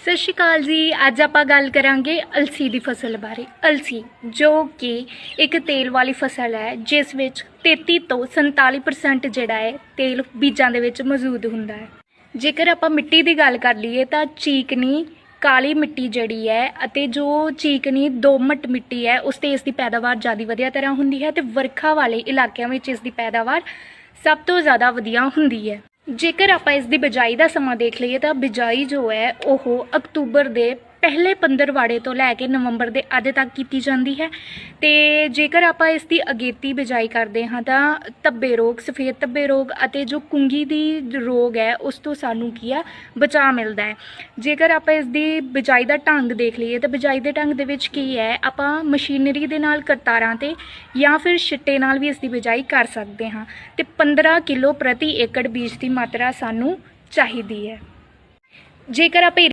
ਸਤਿ ਸ਼੍ਰੀ ਅਕਾਲ ਜੀ। ਅੱਜ ਆਪਾਂ ਗੱਲ ਕਰਾਂਗੇ ਅਲਸੀ ਦੀ ਫਸਲ ਬਾਰੇ। ਅਲਸੀ, ਜੋ ਕਿ ਇੱਕ ਤੇਲ ਵਾਲੀ ਫਸਲ ਹੈ, ਜਿਸ ਵਿੱਚ 33 ਤੋਂ 47% ਜਿਹੜਾ ਹੈ, ਤੇਲ ਬੀਜਾਂ ਦੇ ਵਿੱਚ ਮੌਜੂਦ ਹੁੰਦਾ ਹੈ। ਜੇਕਰ ਆਪਾਂ ਮਿੱਟੀ ਦੀ ਗੱਲ ਕਰ ਲਈਏ, ਤਾਂ ਚੀਕਨੀ ਕਾਲੀ ਮਿੱਟੀ ਜਿਹੜੀ ਹੈ ਅਤੇ ਜੋ ਚੀਕਨੀ ਦੋਮਟ ਮਿੱਟੀ ਹੈ, ਉਸ ਤੇ ਇਸ ਦੀ ਪੈਦਾਵਾਰ ਜ਼ਿਆਦਾ ਵਧੀਆ ਤਰ੍ਹਾਂ ਹੁੰਦੀ ਹੈ ਤੇ ਵਰਖਾ ਵਾਲੇ ਇਲਾਕਿਆਂ ਵਿੱਚ ਇਸ ਦੀ ਪੈਦਾਵਾਰ ਸਭ ਤੋਂ ਜ਼ਿਆਦਾ ਵਧੀਆ ਹੁੰਦੀ ਹੈ। ਜੇਕਰ ਆਪਾਂ ਇਸ ਦੀ ਬਿਜਾਈ ਦਾ ਸਮਾਂ ਦੇਖ ਲਈਏ ਤਾਂ ਬਿਜਾਈ ਜੋ ਹੈ ਉਹ ਅਕਤੂਬਰ ਦੇ ਪਹਿਲੇ ਪੰਦਰਵਾੜੇ ਤੋਂ ਲੈ ਕੇ ਨਵੰਬਰ ਦੇ ਅੱਧ ਤੱਕ ਕੀਤੀ ਜਾਂਦੀ ਹੈ। ਤੇ ਜੇਕਰ ਆਪਾਂ ਇਸ ਦੀ ਅਗੇਤੀ ਬਿਜਾਈ ਕਰਦੇ ਹਾਂ ਤਾਂ ਤੱਬੇ ਰੋਗ, ਸਫੇਦ ਤੱਬੇ ਰੋਗ ਅਤੇ ਜੋ ਕੁੰਗੀ ਦੀ ਰੋਗ ਹੈ, ਉਸ ਤੋਂ ਸਾਨੂੰ ਕੀ ਆ? ਬਚਾਅ ਮਿਲਦਾ ਹੈ। ਜੇਕਰ ਆਪਾਂ ਇਸ ਦੀ ਬਿਜਾਈ ਦਾ ਢੰਗ ਦੇਖ ਲਈਏ ਤਾਂ ਬਿਜਾਈ ਦੇ ਢੰਗ ਦੇ ਵਿੱਚ ਕੀ ਹੈ? ਆਪਾਂ ਮਸ਼ੀਨਰੀ ਦੇ ਨਾਲ ਕਰਤਾਰਾਂ ਤੇ ਜਾਂ ਫਿਰ ਛਿੱਟੇ ਨਾਲ ਵੀ ਇਸ ਦੀ ਬਿਜਾਈ ਕਰ ਸਕਦੇ ਹਾਂ। ਤੇ 15 ਕਿਲੋ ਪ੍ਰਤੀ ਏਕੜ ਬੀਜ ਦੀ ਮਾਤਰਾ ਸਾਨੂੰ ਚਾਹੀਦੀ ਹੈ। ਜੇਕਰ ਆਪਾਂ